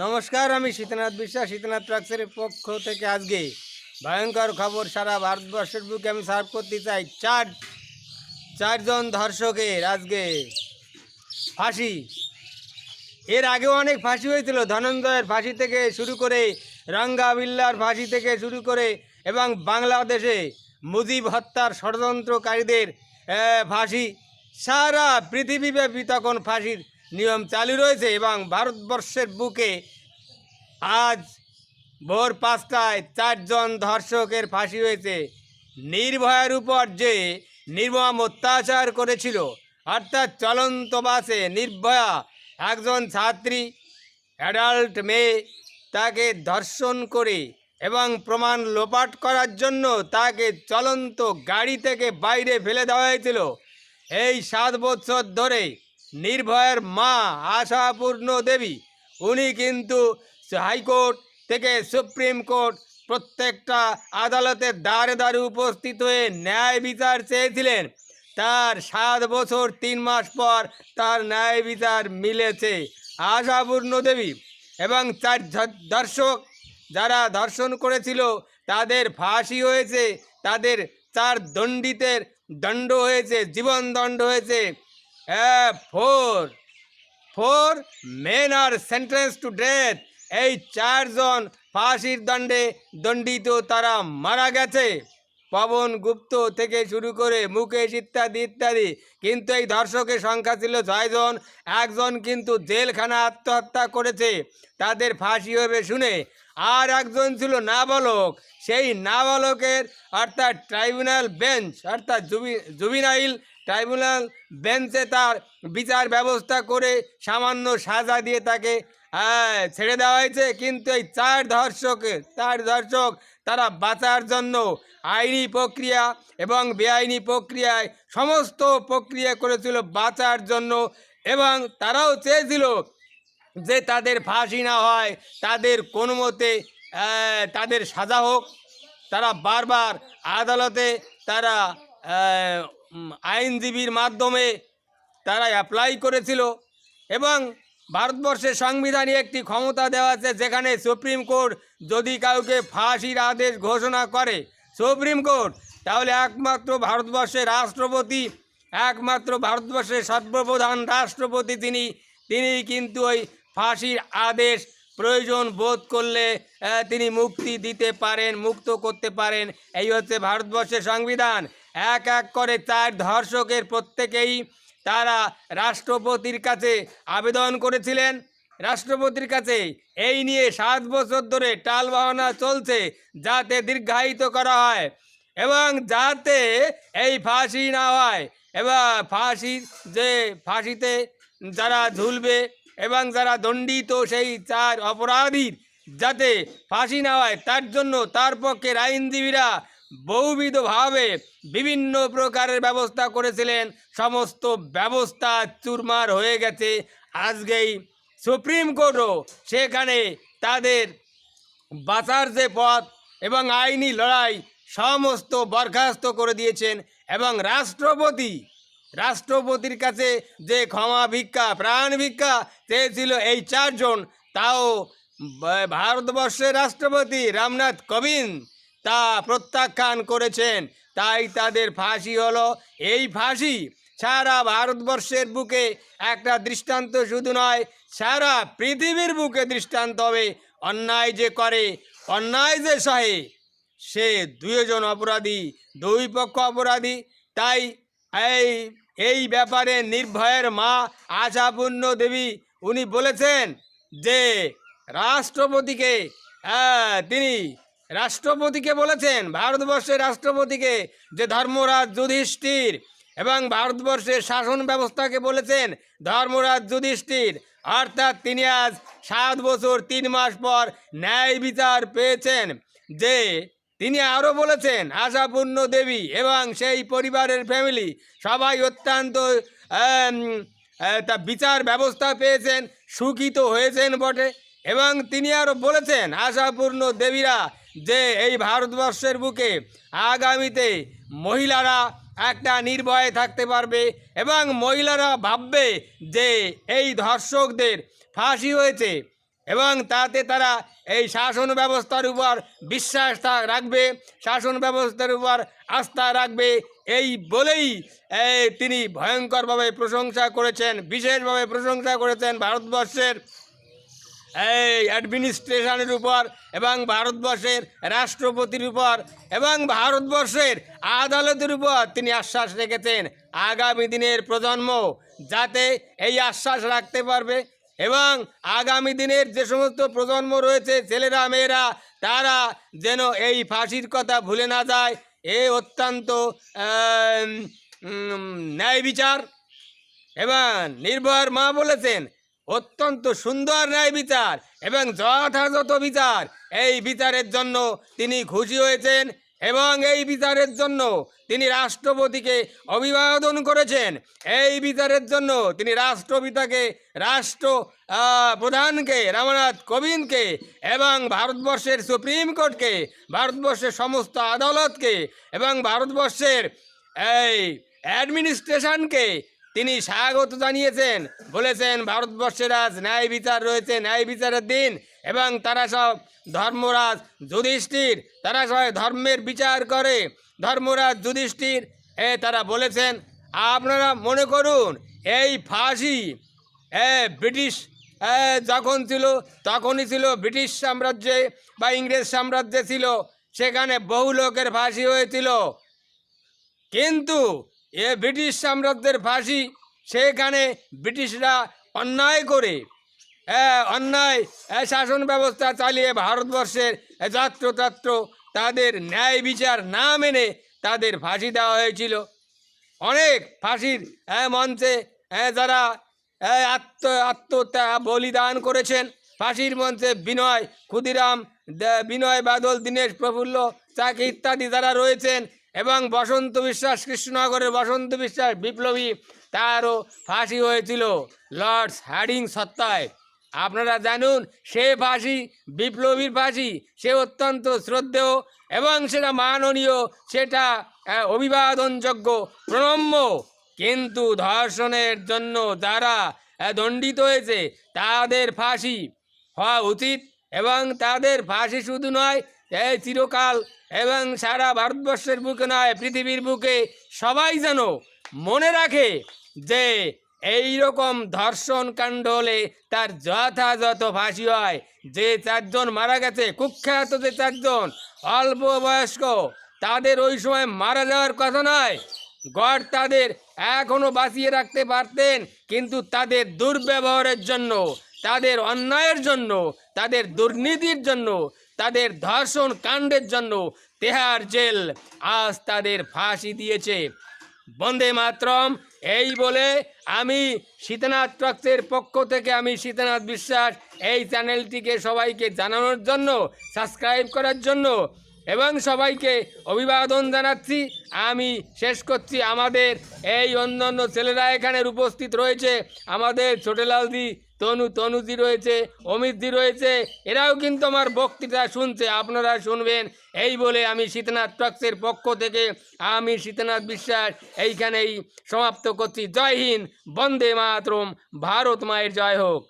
নমস্কার, আমি শীতনাথ বিশ্বাস শীতনাথ ট্রাক্সের পক্ষ থেকে আজকে ভয়ঙ্কর খবর সারা ভারতবর্ষের বুকে আমি সার্ভ করতে চাই। চার, চারজন ধর্ষকের আজকে ফাঁসি। এর আগেও অনেক ফাঁসি হয়েছিল। ধনঞ্জয়ের ফাঁসি থেকে শুরু করে রঙ্গা বিল্লার ফাঁসি থেকে শুরু করে এবং বাংলাদেশে মুজিব হত্যার ষড়যন্ত্রকারীদের ফাঁসি। সারা পৃথিবীব্যাপী তখন ফাঁসির নিয়ম চালু রয়েছে এবং ভারতবর্ষের বুকে আজ ভোর পাঁচটায় চারজন ধর্ষকের ফাঁসি হয়েছে। নির্ভয়ের উপর যে নির্মম অত্যাচার করেছিল, অর্থাৎ চলন্ত বাসে নির্ভয়া একজন ছাত্রী, অ্যাডাল্ট মেয়ে, তাকে ধর্ষণ করে এবং প্রমাণ লোপাট করার জন্য তাকে চলন্ত গাড়ি থেকে বাইরে ফেলে দেওয়া হয়েছিল। এই সাত বছর ধরে নির্ভয়ের মা আশাপূর্ণ দেবী। উনি কিন্তু হাইকোর্ট থেকে সুপ্রিম কোর্ট প্রত্যেকটা আদালতের দ্বারে দ্বারে উপস্থিত হয়ে ন্যায় বিচার চেয়েছিলেন। তার সাত বছর তিন মাস পর তার ন্যায় বিচার মিলেছে আশাপূর্ণ দেবী। এবং চার দর্শক যারা ধর্ষণ করেছিল, তাদের ফাঁসি হয়েছে, তাদের চার দণ্ডিতের দণ্ড হয়েছে, জীবন দণ্ড হয়েছে four. Four men are sentence to death. এই চারজন ফাঁসির দণ্ডে দণ্ডিত তারা মারা গেছে। পবন গুপ্ত থেকে শুরু করে মুকেশ ইত্যাদি ইত্যাদি। কিন্তু এই ধর্ষকের সংখ্যা ছিল ছয়জন। একজন কিন্তু জেলখানা আত্মহত্যা করেছে। তাদের ফাঁসি হবে শুনে আর একজন ছিল নাবালক। সেই নাবালকের অর্থাৎ ট্রাইব্যুনাল বেঞ্চ অর্থাৎ জুবি জুবিনাইল ট্রাইব্যুনাল বেঞ্চে তার বিচার ব্যবস্থা করে সামান্য সাজা দিয়ে তাকে আহ, ছেড়ে দেওয়া হয়েছে। কিন্তু এই চার ধর্ষকের চার ধর্ষক তারা বাঁচার জন্য আইনি প্রক্রিয়া এবং বেআইনি প্রক্রিয়ায় সমস্ত প্রক্রিয়া করেছিল বাঁচার জন্য এবং তারাও চেয়েছিল যে তাদের ফাঁসি না হয়, তাদের কোনো মতে তাদের সাজা হোক, তারা বারবার আদালতে তারা আইনজীবীর মাধ্যমে তারা অ্যাপ্লাই করেছিল এবং ভারতবর্ষের সংবিধানে একটি ক্ষমতা দেওয়া আছে যেখানে সুপ্রিম কোর্ট যদি কাউকে ফাঁসির আদেশ ঘোষণা করে, সুপ্রিম কোর্ট, তাহলে একমাত্র ভারতবর্ষের রাষ্ট্রপতি, একমাত্র ভারতবর্ষের সর্বপ্রধান রাষ্ট্রপতি তিনি তিনি কিন্তু ওই ফাঁসির আদেশ প্রয়োজন বোধ করলে তিনি মুক্তি দিতে পারেন, মুক্ত করতে পারেন। এই হচ্ছে ভারতবর্ষের সংবিধান। এক এক করে চার ধর্ষকের প্রত্যেকেই তারা রাষ্ট্রপতির কাছে আবেদন করেছিলেন। রাষ্ট্রপতির কাছে এই নিয়ে সাত বছর ধরে টাল টালবাহনা চলছে যাতে দীর্ঘায়িত করা হয় এবং যাতে এই ফাঁসি না হয়। এবার ফাঁসি যে ফাঁসিতে যারা ঝুলবে এবং যারা দণ্ডিত সেই চার অপরাধীর যাতে ফাঁসি না হয়, তার জন্য তার পক্ষের আইনজীবীরা বহুবিধভাবে বিভিন্ন প্রকারের ব্যবস্থা করেছিলেন। সমস্ত ব্যবস্থা চুরমার হয়ে গেছে। আজকেই সুপ্রিম কোর্টও সেখানে তাদের বাঁচার যে পথ এবং আইনি লড়াই সমস্ত বরখাস্ত করে দিয়েছেন এবং রাষ্ট্রপতি রাষ্ট্রপতির কাছে যে ক্ষমা ভিক্ষা, প্রাণ ভিক্ষা চেয়েছিল এই চারজন, তাও ভারতবর্ষের রাষ্ট্রপতি রামনাথ কোবিন্দ তা প্রত্যাখ্যান করেছেন। তাই তাদের ফাঁসি হলো। এই ফাঁসি সারা ভারতবর্ষের বুকে একটা দৃষ্টান্ত শুধু নয়, সারা পৃথিবীর বুকে দৃষ্টান্ত হবে। অন্যায় যে করে, অন্যায় যে সহে, সে দুইজন অপরাধী, দুই পক্ষ অপরাধী। তাই এই এই ব্যাপারে নির্ভয়ের মা আশাপূর্ণ দেবী, উনি বলেছেন যে, রাষ্ট্রপতিকে তিনি রাষ্ট্রপতিকে বলেছেন, ভারতবর্ষের রাষ্ট্রপতিকে, যে ধর্মরাজ যুধিষ্ঠির এবং ভারতবর্ষের শাসন ব্যবস্থাকে বলেছেন ধর্মরাজ যুধিষ্ঠির। অর্থাৎ তিনি আজ সাত বছর তিন মাস পর ন্যায় বিচার পেয়েছেন যে তিনি আরও বলেছেন, আশাপূর্ণ দেবী এবং সেই পরিবারের ফ্যামিলি সবাই অত্যন্ত তা বিচার ব্যবস্থা পেয়েছেন সুখিত হয়েছেন বটে। এবং তিনি আরও বলেছেন, আশাপূর্ণ দেবীরা যে এই ভারতবর্ষের বুকে আগামীতে মহিলারা একটা নির্ভয়ে থাকতে পারবে এবং মহিলারা ভাববে যে এই ধর্ষকদের ফাঁসি হয়েছে। এবং তাতে তারা এই শাসন ব্যবস্থার উপর বিশ্বাস রাখবে, শাসন ব্যবস্থার উপর আস্থা রাখবে। এই বলেই তিনি ভয়ঙ্করভাবে প্রশংসা করেছেন, বিশেষভাবে প্রশংসা করেছেন ভারতবর্ষের, এই অ্যাডমিনিস্ট্রেশনের উপর এবং ভারতবর্ষের রাষ্ট্রপতির উপর এবং ভারতবর্ষের আদালতের উপর তিনি আশ্বাস রেখেছেন, আগামী দিনের প্রজন্ম যাতে এই আশ্বাস রাখতে পারবে। এবং আগামী দিনের যে সমস্ত প্রজন্ম রয়েছে, ছেলেরা, মেয়েরা, তারা যেন এই ফাঁসির কথা ভুলে না যায়। এ অত্যন্ত ন্যায় বিচার এবং নির্ভর মা বলেছেন, অত্যন্ত সুন্দর ন্যায় বিচার এবং যথাযথ বিচার। এই বিচারের জন্য তিনি খুশি হয়েছেন। এবং এই বিচারের জন্য তিনি রাষ্ট্রপতিকে অভিবাদন করেছেন। এই বিচারের জন্য তিনি রাষ্ট্রপিতাকে, রাষ্ট্র প্রধানকে, রামনাথ কোবিন্দকে এবং ভারতবর্ষের সুপ্রিম কোর্টকে, ভারতবর্ষের সমস্ত আদালতকে এবং ভারতবর্ষের এই অ্যাডমিনিস্ট্রেশনকে তিনি স্বাগত জানিয়েছেন। বলেছেন ভারতবর্ষের আজ ন্যায় বিচার রয়েছে, ন্যায় বিচারের দিন এবং তারা সব ধর্মরাজ যুধিষ্ঠির, তারা সবাই ধর্মের বিচার করে। ধর্মরাজ যুধিষ্ঠির, এ তারা বলেছেন, আপনারা মনে করুন, এই ফাঁসি, এ ব্রিটিশ যখন ছিল, তখনই ছিল ব্রিটিশ সাম্রাজ্যে বা ইংরেজ সাম্রাজ্যে ছিল, সেখানে বহু লোকের ফাঁসি হয়েছিল। কিন্তু এ ব্রিটিশ সাম্রাজ্যের ফাঁসি, সেখানে ব্রিটিশরা অন্যায় করে। অন্যায় এ, শাসন ব্যবস্থা চালিয়ে ভারতবর্ষের যত্রতত্র তাদের ন্যায় বিচার না মেনে তাদের ফাঁসি দেওয়া হয়েছিল। অনেক ফাঁসির মঞ্চে যারা আত্ম আত্মত্যা বলিদান করেছেন ফাঁসির মঞ্চে বিনয় ক্ষুদিরাম বিনয় বাদল দীনেশ প্রফুল্ল চাকি ইত্যাদি যারা রয়েছেন এবং বসন্ত বিশ্বাস কৃষ্ণনগরের বসন্ত বিশ্বাস বিপ্লবী তারও ফাঁসি হয়েছিল। লর্ডস হ্যাডিং সত্তায়। আপনারা জানুন, সে ফাঁসি, বিপ্লবীর ফাঁসি, সে অত্যন্ত শ্রদ্ধেয় এবং সেটা মাননীয়, সেটা অভিবাদনযোগ্য, প্রণম্য। কিন্তু ধর্ষণের জন্য যারা দণ্ডিত হয়েছে, তাদের ফাঁসি হওয়া উচিত এবং তাদের ফাঁসি শুধু নয় এই চিরকাল এবং সারা ভারতবর্ষের বুকে নয়, পৃথিবীর বুকে সবাই যেন মনে রাখে যে এই রকম ধর্ষণ কাণ্ড হলে তার যথাযথ ফাঁসি হয়। যে চারজন মারা গেছে, কুখ্যাত যে চারজন, অল্প বয়স্ক, তাদের ওই সময় মারা যাওয়ার কথা নয়। গড তাদের এখনও বাঁচিয়ে রাখতে পারতেন, কিন্তু তাদের দুর্ব্যবহারের জন্য, তাদের অন্যায়ের জন্য, তাদের দুর্নীতির জন্য, তাদের ধর্ষণ কাণ্ডের জন্য তেহার জেল আজ তাদের ফাঁসি দিয়েছে। বন্দে মাতরম। এই বলে আমি শীতনাথ ট্রাক্সের পক্ষ থেকে আমি শীতনাথ বিশ্বাস এই চ্যানেলটিকে সবাইকে জানানোর জন্য, সাবস্ক্রাইব করার জন্য এবং সবাইকে অভিবাদন জানাচ্ছি। আমি শেষ করছি। আমাদের এই অন্যান্য ছেলেরা এখানে উপস্থিত রয়েছে। আমাদের ছোটলালদি তনু, তনুজি রয়েছে, অমিতজি রয়েছে, এরাও কিন্তু আমার বক্তৃতা শুনছে, আপনারা শুনবেন। এই বলে আমি শীতনাথ ট্রাক্সের পক্ষ থেকে আমি শীতনাথ বিশ্বাস এইখানেই সমাপ্ত করছি। জয় হিন্দ, বন্দে মাতরম, ভারত মায়ের জয় হোক।